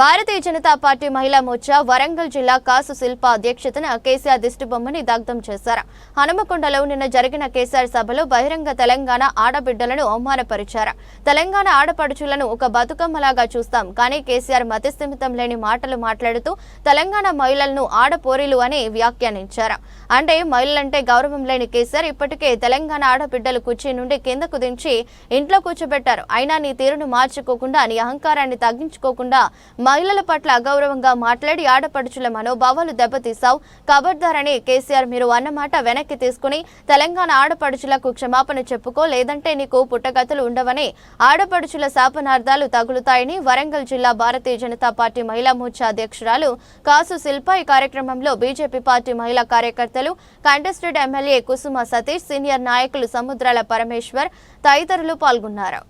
భారతీయ Janata party మహిళా మోర్చా వరంగల్ జిల్లా కాసు శిల్ప అధ్యక్షతన కేసీఆర్ దిష్టిబొమ్మని దగ్ధం చేశారు. హనుమకొండలో నిన్న జరిగిన కేసీఆర్ సభలో బహిరంగ తెలంగాణ ఆడబిడ్డలను అవమానపరిచారు. తెలంగాణ ఆడపడుచులను ఒక బతుకమ్మలాగా చూస్తాం కానీ కేసీఆర్ మతిస్థిమితం లేని మాటలు మాట్లాడుతూ తెలంగాణ మహిళలను ఆడపోరీలు అని వ్యాఖ్యానించారు. అంటే మహిళలంటే గౌరవం లేని కేసీఆర్ ఇప్పటికే తెలంగాణ ఆడబిడ్డలు కుర్చీ నుండి కిందకు దించి ఇంట్లో కూర్చోబెట్టారు. అయినా నీ తీరును మార్చుకోకుండా నీ అహంకారాన్ని తగ్గించుకోకుండా మహిళల పట్ల అగౌరవంగా మాట్లాడి ఆడపడుచుల మనోభావాలు దెబ్బతీశావు. కబర్దారని కేసీఆర్ మీరు అన్నమాట వెనక్కి తీసుకుని తెలంగాణ ఆడపడుచులకు క్షమాపణ చెప్పుకో లేదంటే నీకు పుట్టగతులు ఉండవని ఆడపడుచుల శాపనార్థాలు తగులుతాయని వరంగల్ జిల్లా భారతీయ జనతా పార్టీ మహిళా మోర్చా అధ్యక్షురాలు కాసు శిల్ప ఈ కార్యక్రమంలో బీజేపీ పార్టీ మహిళా కార్యకర్తలు contested MLA Kusuma Satish senior నాయకులు సముద్రాల పరమేశ్వర్ తదితరులు పాల్గొన్నారు.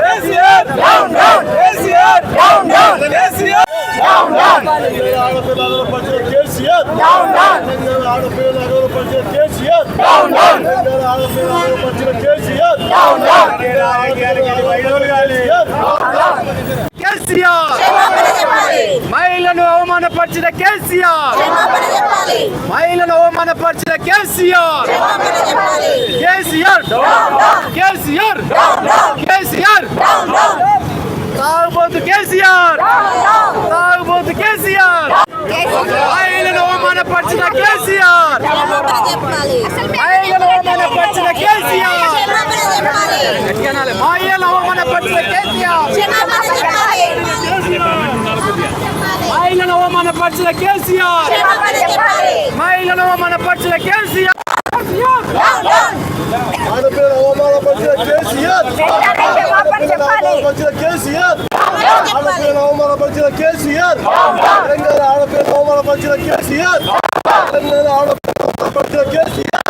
కేసీఆర్ డౌన్ డౌన్ ఆడపిల్లల పరిచయం కేసీఆర్ డౌన్ డౌన్ ఆడపిల్లల పరిచయం కేసీఆర్ డౌన్ డౌన్ ఆడపిల్లల పరిచయం కేసీఆర్ డౌన్ డౌన్ కేసీఆర్ క్షమాపణ చెప్పాలి మహిళను అవమానపరిచిన కేసీఆర్ క్షమాపణ చెప్పాలి మహిళను అవమానపరిచిన కేసీఆర్ క్షమాపణ చెప్పాలి కేసీఆర్ కేసీఆర్ కేసీఆర్ తాగుబోతు కేసీఆర్! తాగుబోతు కేసీఆర్! మహిళను అవమానపరిచిన కేసీఆర్! క్షమాపణ చెప్పాలి మహిళను అవమానపరిచిన కేసీఆర్! క్షమాపణ చెప్పాలి మహిళను అవమానపరిచిన కేసీఆర్! క్షమాపణ చెప్పాలి మహిళను అవమానపరిచిన కేసీఆర్! క్షమాపణ చెప్పాలి మహిళను అవమానపరిచిన కేసీఆర్! డౌన్ డౌన్ ఆడపిల్లల అవమాన పరిచయం కేసీఆర్! క్షమాపణ చెప్పాలి పరిచయం కేసీఆర్ చెప్పాలి ఆడపిల్లల అవమాన పరిచయం కేసీఆర్ తెలంగాణ ఆడపిల్లల అవమాన పరిచయం కేసీఆర్ తెలంగాణ ఆడపిల్లల పరిచయం కేసీఆర్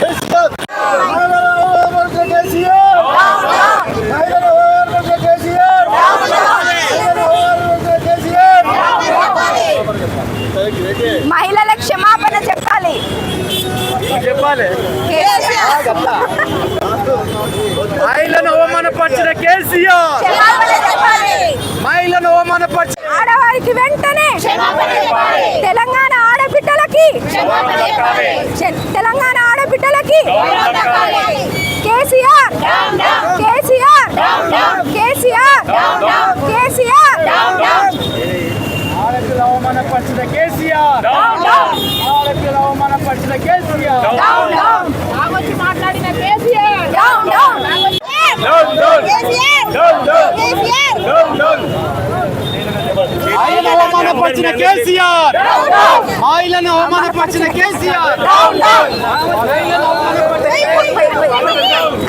కేసీఆర్ మహిళల అవమాన పరిచయం కేసీఆర్ మహిళల అవమాన పరిచయం కేసీఆర్ మహిళల అవమాన పరిచయం కేసీఆర్ మహిళల క్షమాపణ చెప్పాలి చెప్పాలి కేసీఆర్ మహిళను అవమానపరిచిన కేసీఆర్ క్షమాపణ చెప్పాలి మహిళను అవమానపరిచిన ఆడవారికి వెంటనే తెలంగాణ ఆడబిడ్డలకి. తెలంగాణ ఆడబిడ్డలకి. కేసీఆర్. కేసీఆర్. కేసీఆర్. కేసీఆర్. అవమానపరిచిన కేసీఆర్. అవమానపరిచిన కేసీఆర్. మాట్లాడిన కేసీఆర్. మహిళను అవమానపరిచిన కేసీఆర్ మహిళను అవమానపరిచిన కేసీఆర్ మహిళను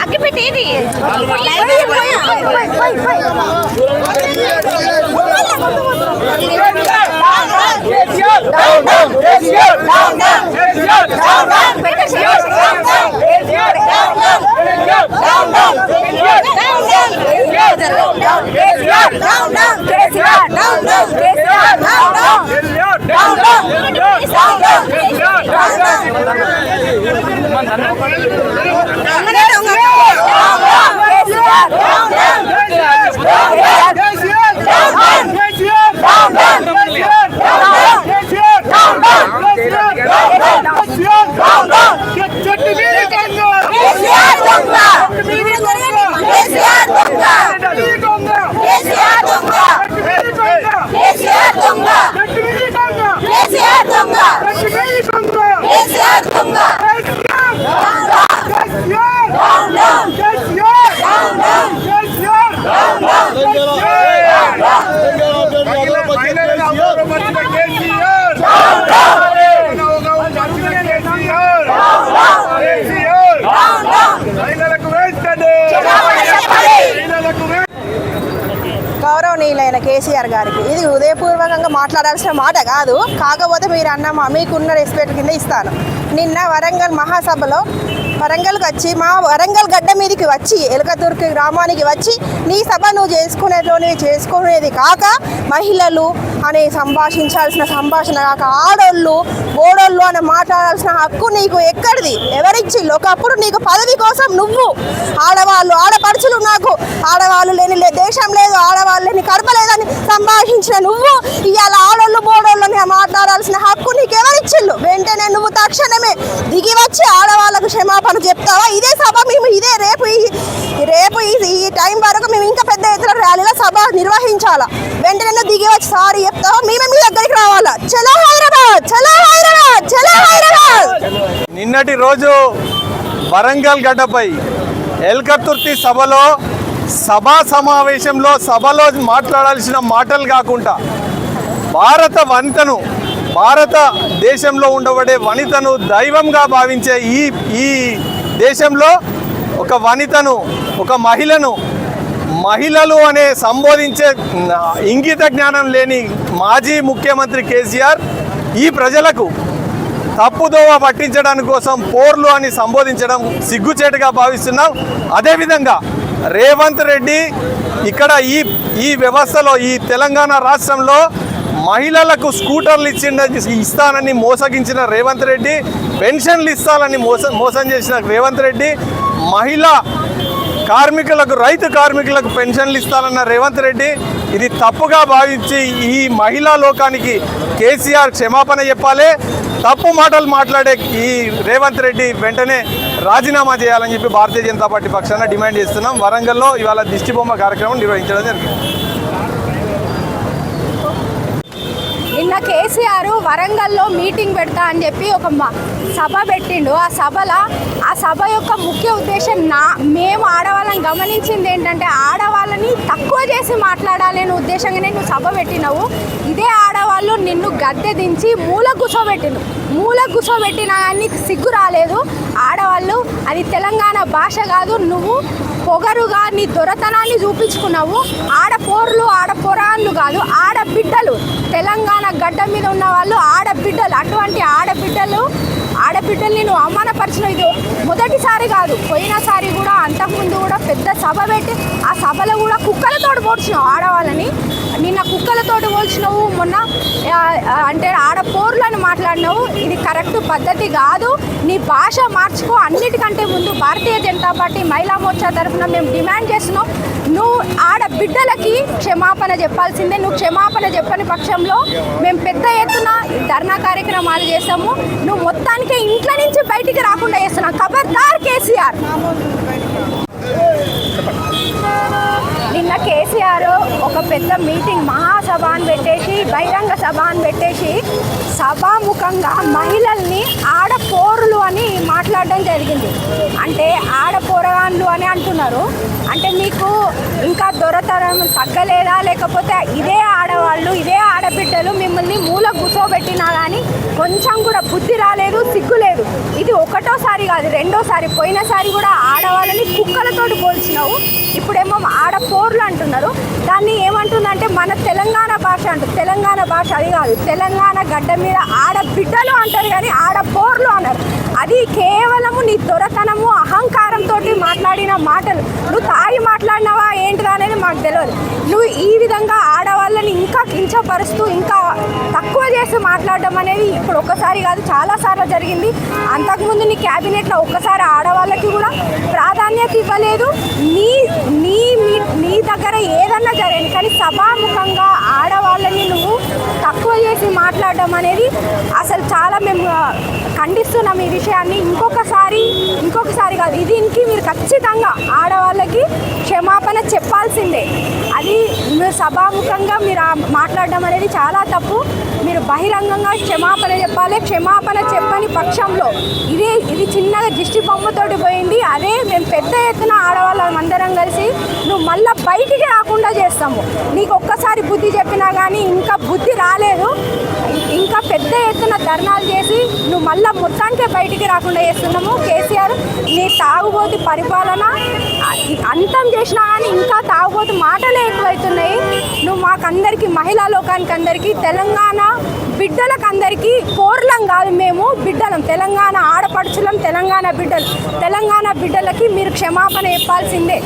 అగ్గిపెట్టి మహిళలకు కేసీఆర్ గారికి. ఇది హృదయపూర్వకంగా మాట్లాడాల్సిన మాట కాదు. కాకపోతే మీరు అన్న మా- మీకున్న రెస్పెక్ట్ కింద ఇస్తాను. నిన్న వరంగల్ మహాసభలో వరంగల్కి వచ్చి మా వరంగల్ గడ్డ మీదకి వచ్చి ఎలకతుర్కి గ్రామానికి వచ్చి నీ సభ నువ్వు చేసుకునేలోనే చేసుకునేది కాక మహిళలు అని సంభాషించాల్సిన సంభాషణ కాక ఆడోళ్ళు బోడోళ్ళు అని మాట్లాడాల్సిన హక్కు నీకు ఎక్కడిది? ఎవరిచ్చి? ఒకప్పుడు నీకు పదవి కోసం నువ్వు. ఆడవాళ్ళు ఆడపడుచులు నాకు ఆడవాళ్ళు లేని దేశం లేదు ఆడవాళ్ళు లేని కడప లేదని నువ్వు. ఇవాళ ఆడోళ్ళు బోడోళ్ళు మాట్లాడాల్సిన హక్కు నీకు ఎవరిచ్చిళ్ళు వెంటనే నువ్వు తక్షణమే దిగి వచ్చి ఆడవాళ్ళకు క్షమాపణ చెప్తావా? ఇదే సభ మేము ఇదే రేపు ఈ రేపు ఈ ఈ టైం వరకు మేము ఇంకా పెద్ద ఎత్తున ర్యాలీలో సభ నిర్వహించాలా? వెంటనే నువ్వు దిగి వచ్చి సారీ చెప్తావా? మేమే మీ దగ్గరికి రావాలా? చలో హైదరాబాద్! చలో హైదరాబాద్! చలో హైదరాబాద్! నిన్నటి రోజు వరంగల్ గడ్డపై ఎల్కతుర్తి సభలో సభా సమావేశంలో సభలో మాట్లాడాల్సిన మాటలు కాకుండా భారత వనితను భారత దేశంలో ఉండబడే వనితను దైవంగా భావించే ఈ ఈ దేశంలో ఒక వనితను ఒక మహిళను మహిళలు అనే సంబోధించే ఇంగిత జ్ఞానం లేని మాజీ ముఖ్యమంత్రి కేసీఆర్ ఈ ప్రజలకు తప్పుదోవ పట్టించడానికి కోసం పోర్లు అని సంబోధించడం సిగ్గుచేటుగా భావిస్తున్నాం. అదేవిధంగా రేవంత్ రెడ్డి ఇక్కడ ఈ ఈ వ్యవస్థలో ఈ తెలంగాణ రాష్ట్రంలో మహిళలకు స్కూటర్లు ఇచ్చిండ ఇస్తానని మోసగించిన రేవంత్ రెడ్డి పెన్షన్లు ఇస్తానని మోసం మోసం చేసిన రేవంత్ రెడ్డి మహిళ కార్మికులకు రైతు కార్మికులకు పెన్షన్లు ఇస్తానన్న రేవంత్ రెడ్డి ఇది తప్పుగా భావించి ఈ మహిళా లోకానికి కేసీఆర్ క్షమాపణ చెప్పాలి. తప్పు మాటలు మాట్లాడే ఈ రేవంత్ రెడ్డి వెంటనే రాజీనామా చేయాలని చెప్పి భారతీయ జనతా పార్టీ పక్షాన డిమాండ్ చేస్తున్నాం. వరంగల్లో ఇవాళ దిష్టిబొమ్మ కార్యక్రమం నిర్వహించడం జరిగింది. నిన్న కేసీఆర్ వరంగల్లో మీటింగ్ పెడతా అని చెప్పి ఒక సభ పెట్టిండు. ఆ సభలో ఆ సభ యొక్క ముఖ్య ఉద్దేశం నా మేము ఆడవాళ్ళని గమనించింది ఏంటంటే ఆడవాళ్ళని తక్కువ చేసి మాట్లాడాలనే ఉద్దేశంగానే నువ్వు సభ పెట్టినావు. ఇదే ఆడవాళ్ళు నిన్ను గద్దె దించి మూల కూర్చోబెట్టిను మూల కూర్చోబెట్టినా కానీ సిగ్గు రాలేదు. అది తెలంగాణ భాష కాదు నువ్వు పొగరుగా నీ దొరతనాన్ని చూపించుకున్నావు. ఆడపోర్లు ఆడపోరాళ్ళు కాదు ఆడబిడ్డలు. తెలంగాణ గడ్డ మీద ఉన్న వాళ్ళు ఆడబిడ్డలు. అటువంటి ఆడబిడ్డలు ఆడబిడ్డల్ని నువ్వు అవమానపరిచిన ఇది మొదటిసారి కాదు పోయినసారి కూడా అంతకుముందు కూడా పెద్ద సభ పెట్టి ఆ సభలో కూడా కుక్కలతో పోడ్చినావు ఆడవాళ్ళని. నిన్న కుక్కలతోటి పోల్చినావు మొన్న అంటే ఆడ పోర్లను మాట్లాడినావు. ఇది కరెక్ట్ పద్ధతి కాదు. నీ భాష మార్చుకో. అన్నిటికంటే ముందు భారతీయ జనతా పార్టీ మహిళా మోర్చా తరఫున మేము డిమాండ్ చేస్తున్నాం. నువ్వు ఆడబిడ్డలకి క్షమాపణ చెప్పాల్సిందే. నువ్వు క్షమాపణ చెప్పని పక్షంలో మేము పెద్ద ఎత్తున ధర్నా కార్యక్రమాలు చేస్తాము నువ్వు మొత్తాన్ని మొత్తానికి ఇంట్లో నుంచి బయటికి రాకుండా చేస్తున్నావు ఖబర్దార్ కేసీఆర్. నిన్న కేసీఆర్ ఒక పెద్ద మీటింగ్ మహాసభ అని పెట్టేసి బహిరంగ సభ అని పెట్టేసి సభాముఖంగా మహిళల్ని ఆడపోరులు అని మాట్లాడడం జరిగింది. అంటే ఆడపోరగాన్లు అని అంటున్నారు. అంటే మీకు ఇంకా దొరతరం తగ్గలేదా? లేకపోతే ఇదే ఆడవాళ్ళు ఇదే ఆడబిడ్డలు మిమ్మల్ని మూల కూర్చోబెట్టినా కానీ కొంచెం కూడా బుద్ధి రాలేదు సిగ్గు లేదు. ఇది ఒకటోసారి కాదు రెండోసారి. పోయినసారి కూడా ఆడవాళ్ళని కుక్కలతోటి పోల్చినావు. ఇప్పుడేమో ఆడ పోర్లు అంటున్నారు. దాన్ని ఏమంటుందంటే మన తెలంగాణ భాష అంటారు తెలంగాణ భాష అది కాదు. తెలంగాణ గడ్డ మీద ఆడబిడ్డలు అంటారు కానీ ఆడ పోర్లు అన్నారు. అది కేవలము నీ దొరతనము అహంకారంతో మాట్లాడిన మాటలు. నువ్వు తాగి మాట్లాడినావా ఏంటి నాకు తెలియదు నువ్వు ఈ విధంగా ఆడవాళ్ళని ఇంకా కించపరుస్తూ ఇంకా తక్కువ చేసి మాట్లాడడం అనేది ఇప్పుడు ఒక్కసారి కాదు చాలాసార్లు జరిగింది. అంతకుముందు నీ క్యాబినెట్లో ఒక్కసారి ఆడవాళ్ళకి కూడా ప్రాధాన్యత ఇవ్వలేదు. నీ నీ మీ- నీ దగ్గర ఏదన్నా జరిగింది కానీ సభాముఖంగా ఆడవాళ్ళని నువ్వు తక్కువ చేసి మాట్లాడడం అనేది అసలు చాలా మేము ఖండిస్తున్నాం ఈ విషయాన్ని. ఇంకొకసారి ఇంకొకసారి కాదు ఇది దీనికి మీరు ఖచ్చితంగా ఆడవాళ్ళకి క్షమాపణ చెప్పాల్సిందే. అది మీరు సభాముఖంగా మీరు మాట్లాడడం అనేది చాలా తప్పు. మీరు బహిరంగంగా క్షమాపణ చెప్పాలి. క్షమాపణ పక్షంలో. ఇదే ఇది చిన్నగా దిష్టి బొమ్మతోటి పోయింది. అదే మేము పెద్ద ఎత్తున ఆడవాళ్ళం అందరం కలిసి నువ్వు మళ్ళీ బయటికి రాకుండా చేస్తాము. నీకు ఒక్కసారి బుద్ధి చెప్పినా కానీ ఇంకా బుద్ధి రాలేదు. ఇంకా పెద్ద ఎత్తున ధర్నాలు చేసి నువ్వు మళ్ళీ మొత్తానికే బయటికి రాకుండా చేస్తున్నాము. కేసీఆర్ నీ తాగుబోతు పరిపాలన అంతం చేసినా కానీ ఇంకా తాగుబోతు మాటలే ఎక్కువైతున్నాయి. నువ్వు మాకందరికీ మహిళా లోకానికి అందరికీ తెలంగాణ బిడ్డలకు అందరికీ పోర్లం కాదు మేము బిడ్డలం. తెలంగాణ ఆడపడుచులం తెలంగాణ బిడ్డలు. తెలంగాణ బిడ్డలకి మీరు క్షమాపణ చెప్పాల్సిందే.